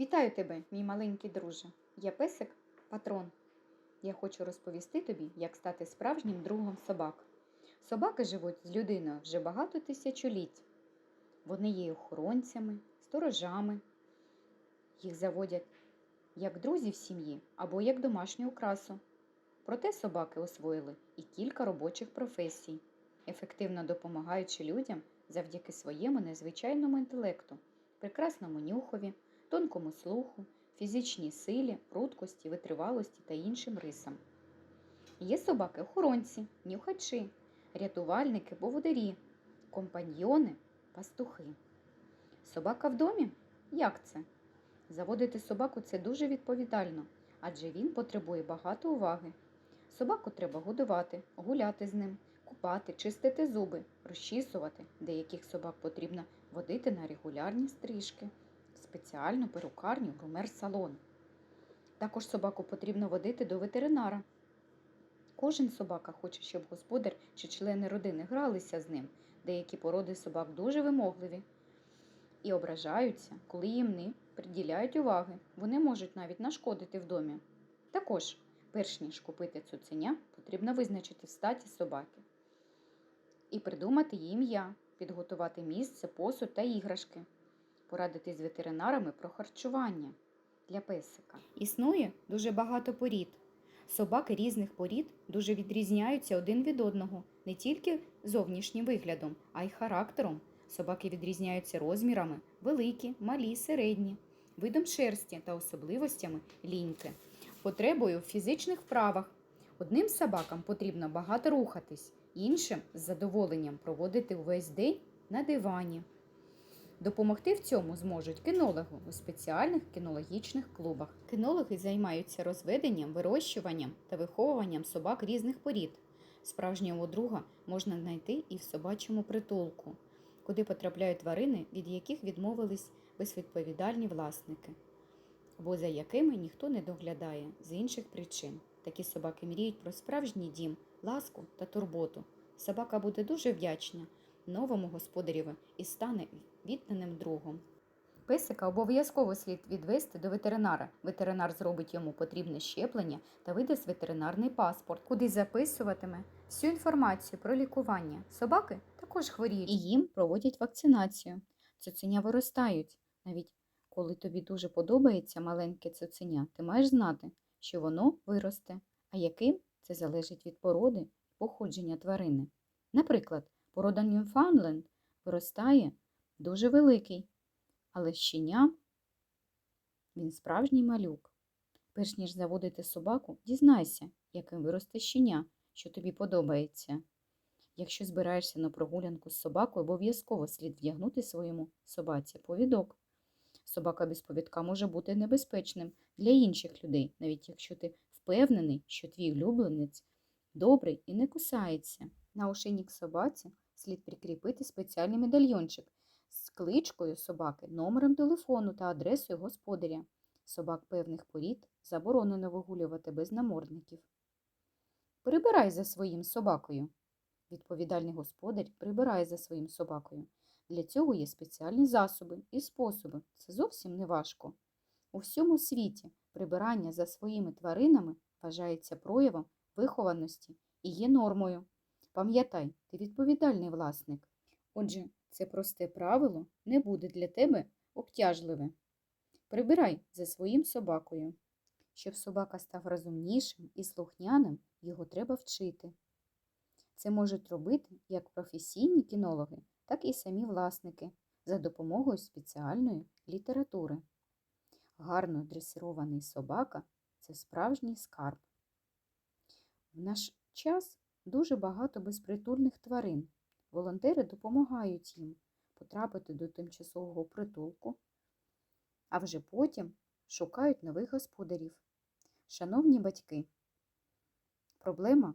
Вітаю тебе, мій маленький друже. Я песик патрон. Я хочу розповісти тобі, як стати справжнім другом собак. Собаки живуть з людиною вже багато тисячоліть. Вони є охоронцями, сторожами. Їх заводять як друзі в сім'ї або як домашню окрасу. Проте собаки освоїли і кілька робочих професій, ефективно допомагаючи людям завдяки своєму незвичайному інтелекту, прекрасному нюхові, тонкому слуху, фізичній силі, прудкості, витривалості та іншим рисам. Є собаки-охоронці, нюхачі, рятувальники, поводирі, компаньйони, пастухи. Собака в домі? Як це? Заводити собаку це дуже відповідально, адже він потребує багато уваги. Собаку треба годувати, гуляти з ним, купати, чистити зуби, розчісувати. Деяких собак потрібно водити на регулярні стрижки, спеціальну перукарню, грумер-салон. Також собаку потрібно водити до ветеринара. Кожен собака хоче, щоб господар чи члени родини гралися з ним. Деякі породи собак дуже вимогливі і ображаються, коли їм не приділяють уваги. Вони можуть навіть нашкодити в домі. Також, перш ніж купити цуценя, потрібно визначити статі собаки і придумати їй ім'я, підготувати місце, посуд та іграшки, порадити з ветеринарами про харчування для песика. Існує дуже багато порід. Собаки різних порід дуже відрізняються один від одного не тільки зовнішнім виглядом, а й характером. Собаки відрізняються розмірами великі, малі, середні, видом шерсті та особливостями ліньки, потребою в фізичних вправах. Одним собакам потрібно багато рухатись, іншим з задоволенням проводити увесь день на дивані. Допомогти в цьому зможуть кінологи у спеціальних кінологічних клубах. Кінологи займаються розведенням, вирощуванням та виховуванням собак різних порід. Справжнього друга можна знайти і в собачому притулку, куди потрапляють тварини, від яких відмовились безвідповідальні власники, або за якими ніхто не доглядає з інших причин. Такі собаки мріють про справжній дім, ласку та турботу. Собака буде дуже вдячна новому господареві і стане відданим другом. Песика обов'язково слід відвести до ветеринара. Ветеринар зробить йому потрібне щеплення та видасть ветеринарний паспорт, куди записуватиме всю інформацію про лікування. Собаки також хворіють і їм проводять вакцинацію. Цуценя виростають. Навіть коли тобі дуже подобається маленьке цуценя, ти маєш знати, що воно виросте, а яким це залежить від породи походження тварини. Наприклад, порода Ньюфаундленд виростає дуже великий, але щеням він справжній малюк. Перш ніж заводити собаку, дізнайся, яким виросте щеня, що тобі подобається. Якщо збираєшся на прогулянку з собакою, обов'язково слід вдягнути своєму собаці повідок. Собака без повідка може бути небезпечним для інших людей, навіть якщо ти впевнений, що твій улюбленець добрий і не кусається. На ошейник собаці слід прикріпити спеціальний медальйончик з кличкою собаки, номером телефону та адресою господаря. Собак певних порід заборонено вигулювати без намордників. Прибирай за своїм собакою. Відповідальний господар прибирає за своїм собакою. Для цього є спеціальні засоби і способи. Це зовсім не важко. У всьому світі прибирання за своїми тваринами вважається проявом вихованості і є нормою. Пам'ятай, ти відповідальний власник. Отже, це просте правило не буде для тебе обтяжливе. Прибирай за своїм собакою. Щоб собака став розумнішим і слухняним, його треба вчити. Це можуть робити як професійні кінологи, так і самі власники за допомогою спеціальної літератури. Гарно дресирований собака це справжній скарб. В наш час дуже багато безпритульних тварин. Волонтери допомагають їм потрапити до тимчасового притулку, а вже потім шукають нових господарів. Шановні батьки, проблема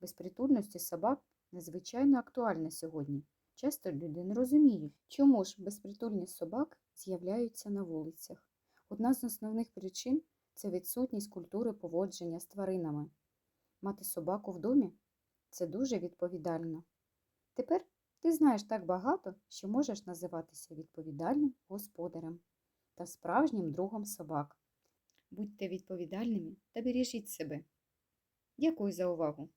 безпритульності собак надзвичайно актуальна сьогодні. Часто люди не розуміють, чому ж безпритульні собак з'являються на вулицях. Одна з основних причин це відсутність культури поводження з тваринами. Мати собаку в домі це дуже відповідально. Тепер ти знаєш так багато, що можеш називатися відповідальним господарем. та справжнім другом собак. Будьте відповідальними та бережіть себе. Дякую за увагу!